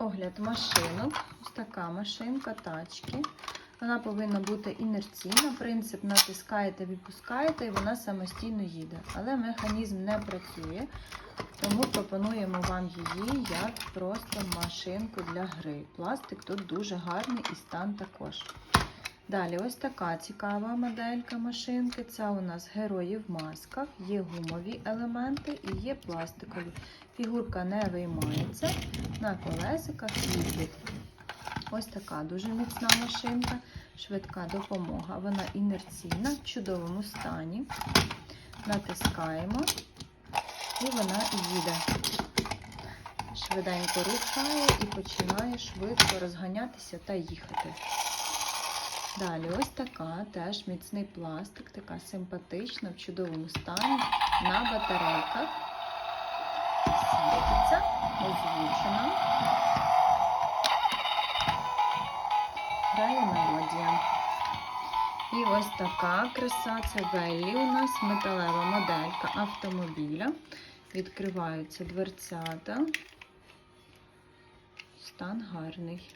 Огляд машинок. Ось така машинка тачки. Вона повинна бути інерційна. Принцип натискаєте, відпускаєте, і вона самостійно їде. Але механізм не працює, тому пропонуємо вам її як просто машинку для гри. Пластик тут дуже гарний і стан також. Далі, ось така цікава моделька машинки. Це у нас герої в масках, є гумові елементи і є пластикові. Фігурка не виймається, на колесиках їздить. Ось така дуже міцна машинка, швидка допомога. Вона інерційна, в чудовому стані. Натискаємо і вона їде. Швиденько рухає і починає швидко розганятися та їхати. Далі ось така теж міцний пластик, така симпатична, в чудовому стані, на батарейках. Світиться, озвучена. Грає мелодія. І ось така краса, це Веллі у нас металева моделька автомобіля. Відкриваються дверцята. Стан гарний.